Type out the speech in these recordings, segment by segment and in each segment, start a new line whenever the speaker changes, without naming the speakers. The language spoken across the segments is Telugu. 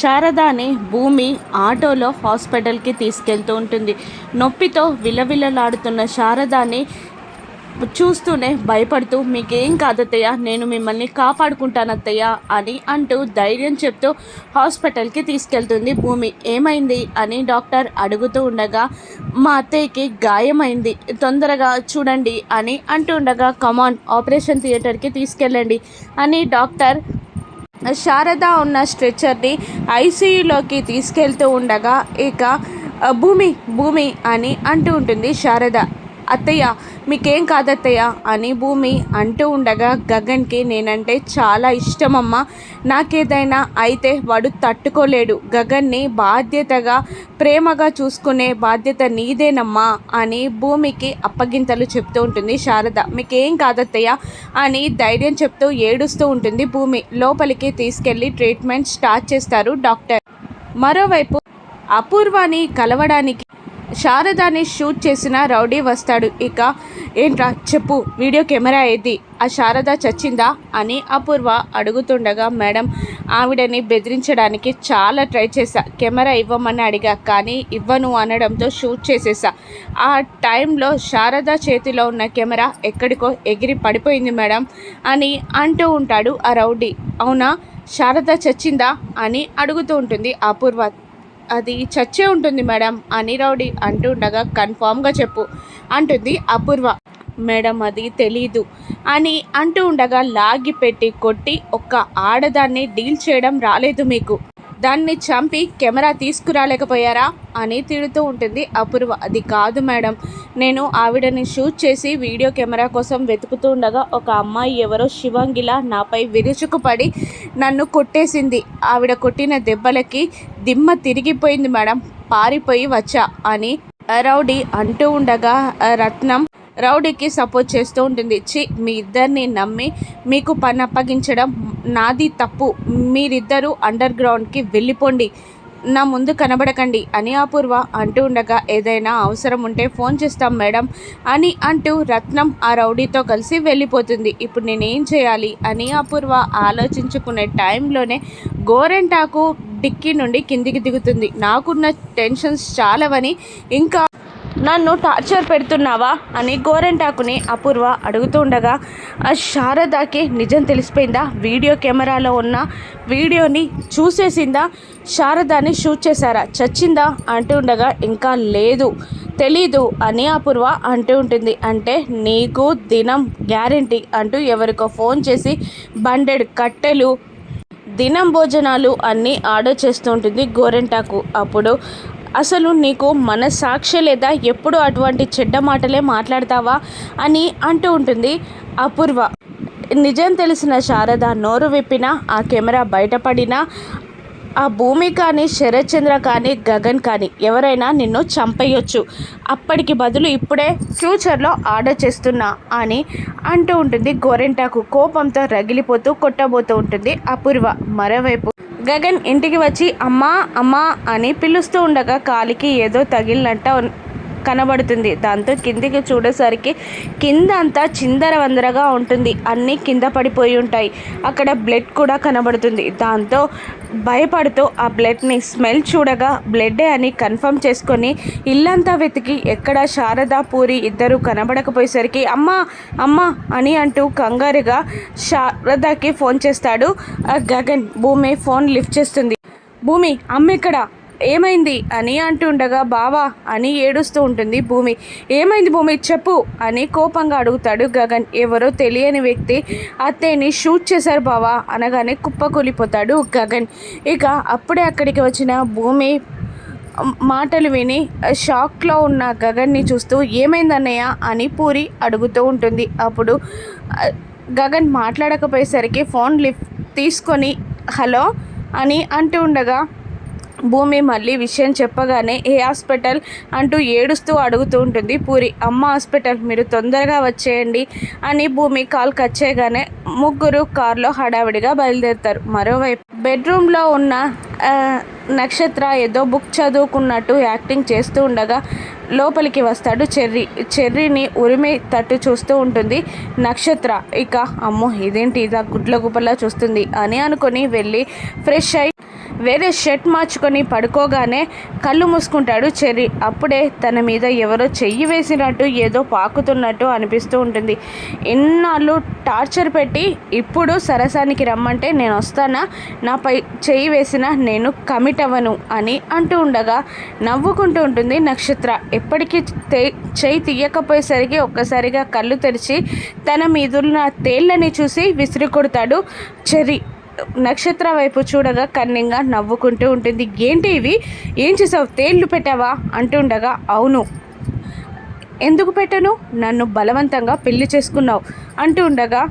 శారదాని భూమి ఆటోలో హాస్పిటల్కి తీసుకెళ్తూ ఉంటుంది. నొప్పితో విలవిలలాడుతున్న శారదాని చూస్తూనే భయపడుతూ మీకేం కాదత్తయ్య? నేను మిమ్మల్ని కాపాడుకుంటానత్తయ్య అని అంటూ ధైర్యం చెప్తూ హాస్పిటల్కి తీసుకెళ్తుంది భూమి. ఏమైంది? అని డాక్టర్ అడుగుతూ ఉండగా మా అత్తయ్యకి గాయమైంది. తొందరగా చూడండి అని అంటూ ఉండగా కమాన్ ఆపరేషన్ థియేటర్కి తీసుకెళ్ళండి అని డాక్టర్ శారద ఉన్న స్ట్రెచర్ని ఐసీయూలోకి తీసుకెళ్తూ ఉండగా ఇక భూమి భూమి అని అంటూ ఉంటుంది శారద. అత్తయ్య మీకేం కాదత్తయ్య? అని భూమి అంటూ ఉండగా గగన్కి నేనంటే చాలా ఇష్టమమ్మా. నాకేదైనా అయితే వాడు తట్టుకోలేడు. గగన్ని బాధ్యతగా ప్రేమగా చూసుకునే బాధ్యత నీదేనమ్మా అని భూమికి అప్పగింతలు చెప్తూ ఉంటుంది శారద. మీకేం కాదత్తయ్య? అని ధైర్యం చెప్తూ ఏడుస్తూ ఉంటుంది భూమి. లోపలికి తీసుకెళ్ళి ట్రీట్మెంట్ స్టార్ట్ చేస్తారు డాక్టర్. మరోవైపు అపూర్వాని కలవడానికి శారదాని షూట్ చేసిన రౌడీ వస్తాడు. ఇక ఏంట్రా చెప్పు వీడియో కెమెరా ఏది? ఆ శారద చచ్చిందా అని అపూర్వ అడుగుతుండగా మేడం ఆవిడని బెదిరించడానికి చాలా ట్రై చేశా. కెమెరా ఇవ్వమని అడిగా కానీ ఇవ్వను అనడంతో షూట్ చేసేసా ఆ టైంలో శారద చేతిలో ఉన్న కెమెరా ఎక్కడికో ఎగిరి పడిపోయింది మేడం అని అంటూ ఉంటాడు ఆ రౌడీ. అవునా? శారద చచ్చిందా? అని అడుగుతూ ఉంటుంది అపూర్వ. అది చచ్చే ఉంటుంది మేడం అని రౌడీ అంటూ ఉండగా కన్ఫామ్గా చెప్పు అంటుంది అపూర్వ. మేడం అది తెలీదు అని అంటూ ఉండగా లాగి పెట్టి కొట్టి ఒక్క ఆడదాన్ని డీల్ చేయడం రాలేదు మీకు. దాన్ని చంపి కెమెరా తీసుకురాలేకపోయారా అని తిడుతూ ఉంటుంది అపూర్వ. అది కాదు మేడం. నేను ఆవిడని షూట్ చేసి వీడియో కెమెరా కోసం వెతుకుతూ ఉండగా ఒక అమ్మాయి ఎవరో శివంగిలా నాపై విరుచుకుపడి నన్ను కొట్టేసింది. ఆవిడ కొట్టిన దెబ్బలకి దిమ్మ తిరిగిపోయింది మేడం. పారిపోయి వచ్చా అని రౌడీ అంటూ ఉండగా రత్నం రౌడీకి సపోర్ట్ చేస్తూ ఉంటుంది. చి మీ ఇద్దరిని నమ్మి మీకు పని అప్పగించడం నాది తప్పు. మీరిద్దరూ అండర్ గ్రౌండ్కి వెళ్ళిపోండి. నా ముందు కనబడకండి అని అపూర్వ అంటూ ఉండగా ఏదైనా అవసరం ఉంటే ఫోన్ చేస్తాం మేడం అని అంటూ రత్నం ఆ రౌడీతో కలిసి వెళ్ళిపోతుంది. ఇప్పుడు నేనేం చేయాలి అని అపూర్వ ఆలోచించుకునే టైంలోనే గోరెంటాకు డిక్కీ నుండి కిందికి దిగుతుంది. నాకున్న టెన్షన్స్ చాలవని ఇంకా నన్ను టార్చర్ పెడుతున్నావా అని గోరెంటాకుని అపూర్వ అడుగుతూ ఉండగా ఆ శారదాకి నిజం తెలిసిపోయిందా? వీడియో కెమెరాలో ఉన్న వీడియోని చూసేసిందా? శారదాని షూట్ చేశారా? చచ్చిందా? అంటూ ఉండగా ఇంకా లేదు తెలీదు అని అపూర్వ అంటూ ఉంటుంది. అంటే నీకు దినం గ్యారంటీ అంటూ ఎవరికో ఫోన్ చేసి బండెడ్ కట్టెలు దినం భోజనాలు అన్నీ ఆర్డర్ చేస్తూ ఉంటుంది గోరెంటాకు. అప్పుడు అసలు నీకు మనసాక్షి లేదా ఎప్పుడు అటువంటి చెడ్డ మాటలే మాట్లాడతావా అని అంటూ ఉంటుంది అపూర్వ. నిజం తెలిసిన శారద నోరు విప్పినా ఆ కెమెరా బయటపడినా ఆ భూమి కానీ శరత్చంద్ర కానీ గగన్ కానీ ఎవరైనా నిన్ను చంపేయొచ్చు. అప్పటికి బదులు ఇప్పుడే ఫ్యూచర్లో ఆర్డర్ చేస్తున్నా అని అంటూ ఉంటుంది గోరెంటాకు. కోపంతో రగిలిపోతూ కొట్టబోతూ ఉంటుంది అపూర్వ. మరోవైపు గగన్ ఇంటికి వచ్చి అమ్మా అమ్మా అని పిలుస్తూ ఉండగా కాలికి ఏదో తగిలినట్ట కనబడుతుంది. దాంతో కిందికి చూడేసరికి కింద అంతా చిందర వందరగా ఉంటుంది. అన్నీ కింద పడిపోయి ఉంటాయి. అక్కడ బ్లడ్ కూడా కనబడుతుంది. దాంతో భయపడుతూ ఆ బ్లడ్ని స్మెల్ చూడగా బ్లడ్డే అని కన్ఫర్మ్ చేసుకొని ఇల్లంతా వెతికి ఎక్కడ శారదా పూరి ఇద్దరు కనబడకపోయేసరికి అమ్మ అమ్మ అని అంటూ కంగారుగా శారదాకి ఫోన్ చేస్తాడు. ఆ గగన్ భూమి ఫోన్ లిఫ్ట్ చేస్తుంది. భూమి అమ్మ ఎక్కడ? ఏమైంది అని అంటుండగా బావా అని ఏడుస్తూ ఉంటుంది భూమి. ఏమైంది భూమి? చెప్పు అని కోపంగా అడుగుతాడు గగన్. ఎవరో తెలియని వ్యక్తి అత్తయ్యని షూట్ చేశారు బావా అనగానే కుప్పకూలిపోతాడు గగన్. ఇక అప్పుడే అక్కడికి వచ్చిన భూమి మాటలు విని షాక్లో ఉన్న గగన్ని చూస్తూ ఏమైందన్నయ్య అని పూరి అడుగుతూ ఉంటుంది. అప్పుడు గగన్ మాట్లాడకపోయేసరికి ఫోన్ లిఫ్ట్ తీసుకొని హలో అని అంటూ ఉండగా భూమి మళ్ళీ విషయం చెప్పగానే ఏ హాస్పిటల్? అంటూ ఏడుస్తూ అడుగుతూ ఉంటుంది. పూరి అమ్మ హాస్పిటల్ మీరు తొందరగా వచ్చేయండి అని భూమి కాల్ కట్ చేయగానే ముగ్గురు కారులో హడావిడిగా బయలుదేరుతారు. మరోవైపు బెడ్రూమ్లో ఉన్న నక్షత్ర ఏదో బుక్ చదువుకున్నట్టు యాక్టింగ్ చేస్తూ ఉండగా లోపలికి వస్తాడు చెర్రీ. చెర్రీని ఉరిమి తట్టు చూస్తూ ఉంటుంది. నక్షత్ర ఇక అమ్మో ఇదేంటి? ఇదా గుడ్ల గుప్పలా చూస్తుంది అని అనుకొని వెళ్ళి ఫ్రెష్ అయి వేరే షర్ట్ మార్చుకొని పడుకోగానే కళ్ళు మూసుకుంటాడు చెర్రీ. అప్పుడే తన మీద ఎవరో చెయ్యి వేసినట్టు ఏదో పాకుతున్నట్టు అనిపిస్తూ ఉంటుంది. ఇన్నాళ్ళు టార్చర్ పెట్టి ఇప్పుడు సరసానికి రమ్మంటే నేను వస్తానా? నాపై చెయ్యి వేసిన నేను కమిట్ అవ్వను అని అంటూ ఉండగా నవ్వుకుంటూ ఉంటుంది నక్షత్ర. ఎప్పటికీ చెయ్యి తీయకపోయేసరికి ఒక్కసారిగా కళ్ళు తెరిచి తన మీదున్న తేళ్ళని చూసి విసిరి కొడతాడు చెర్రీ. నక్షత్ర వైపు చూడగా కన్నింగా నవ్వుకుంటూ ఉంటుంది. ఏంటి ఇవి? ఏం చేసావు? తేళ్ళు పెట్టావా? అంటుండగా అవును. ఎందుకు పెట్టను? నన్ను బలవంతంగా పెళ్ళి చేసుకున్నావు. అంటూ ఉండగా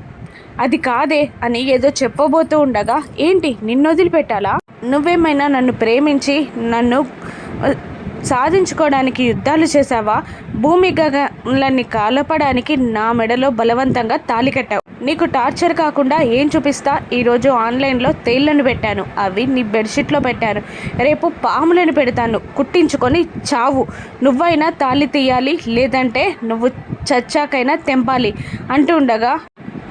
అది కాదే అని ఏదో చెప్పబోతూ ఉండగా ఏంటి? నిన్ను వదిలిపెట్టాలా? నువ్వేమైనా నన్ను ప్రేమించి నన్ను సాధించుకోవడానికి యుద్ధాలు చేశావా? భూమి గగన్లని కాలపడానికి నా మెడలో బలవంతంగా తాలి కట్టావు. నీకు టార్చర్ కాకుండా ఏం చూపిస్తా? ఈరోజు ఆన్లైన్లో తేళ్ళను పెట్టాను. అవి నీ బెడ్షీట్లో పెట్టాను. రేపు పాములను పెడతాను. కుట్టించుకొని చావు. నువ్వైనా తాళి తీయాలి లేదంటే నువ్వు చచ్చాకైనా తెంపాలి అంటూ ఉండగా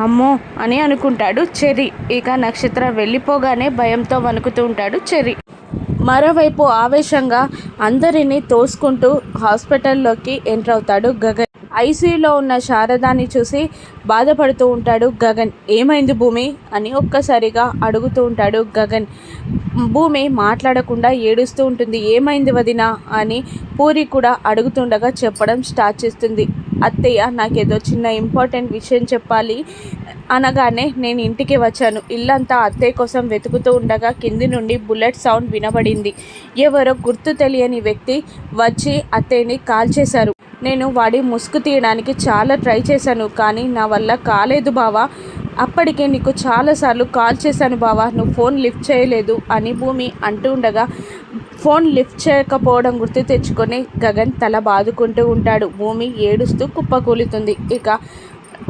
అమ్మో అని అనుకుంటాడు చెరి ఇక నక్షత్ర వెళ్ళిపోగానే భయంతో వణుకుతూ ఉంటాడు చెరి మరోవైపు ఆవేశంగా అందరినీ తోసుకుంటూ హాస్పిటల్లోకి ఎంటర్ అవుతాడు గగన్. ఐసీయూలో ఉన్న శారదాని చూసి బాధపడుతూ ఉంటాడు గగన్. ఏమైంది భూమి? అని ఒక్కసారిగా అడుగుతూ ఉంటాడు గగన్. భూమి మాట్లాడకుండా ఏడుస్తూ ఉంటుంది. ఏమైంది వదిన? అని పూరి కూడా అడుగుతుండగా చెప్పడం స్టార్ట్ చేస్తుంది. అత్తయ్య నాకేదో చిన్న ఇంపార్టెంట్ విషయం చెప్పాలి అనగానే నేను ఇంటికి వచ్చాను. ఇల్లంతా అత్తయ్య కోసం వెతుకుతూ ఉండగా కింది నుండి బుల్లెట్ సౌండ్ వినబడింది. ఎవరో గుర్తు తెలియని వ్యక్తి వచ్చి అత్తయ్యని కాల్ చేశారు నేను వాడి ముసుగు తీయడానికి చాలా ట్రై చేశాను కానీ నా వల్ల కాలేదు బావా. అప్పటికే నీకు చాలాసార్లు కాల్ చేశాను బావా నువ్వు ఫోన్ లిఫ్ట్ చేయలేదు అని భూమి అంటూ ఉండగా ఫోన్ లిఫ్ట్ చేయకపోవడం గుర్తు తెచ్చుకొని గగన్ తల బాదుకుంటూ ఉంటాడు. భూమి ఏడుస్తూ కుప్పకూలుతుంది ఇక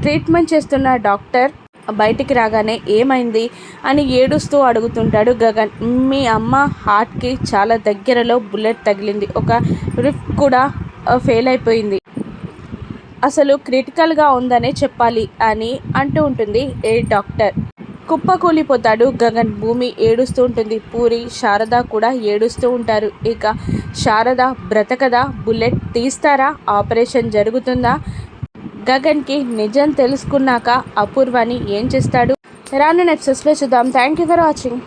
ట్రీట్మెంట్ చేస్తున్న డాక్టర్ బయటికి రాగానే ఏమైంది అని ఏడుస్తూ అడుగుతుంటాడు గగన్. మీ అమ్మ హార్ట్కి చాలా దగ్గరలో బుల్లెట్ తగిలింది. ఒక రిఫ్ కూడా ఫెయిల్ అయిపోయింది. అసలు క్రిటికల్గా ఉందనే చెప్పాలి అని అంటూ ఉంటుంది ఏ డాక్టర్. కుప్పకూలిపోతాడు గగన్. భూమి ఏడుస్తూ ఉంటుంది. పూరి శారద కూడా ఏడుస్తూ ఉంటారు. ఇక శారద బ్రతకదా? బుల్లెట్ తీస్తారా? ఆపరేషన్ జరుగుతుందా? గగన్కి నిజం తెలుసుకున్నాక అపూర్వని ఏం చేస్తాడు? రానున్న ఎపిసోడ్స్లో చూద్దాం. Thank you for watching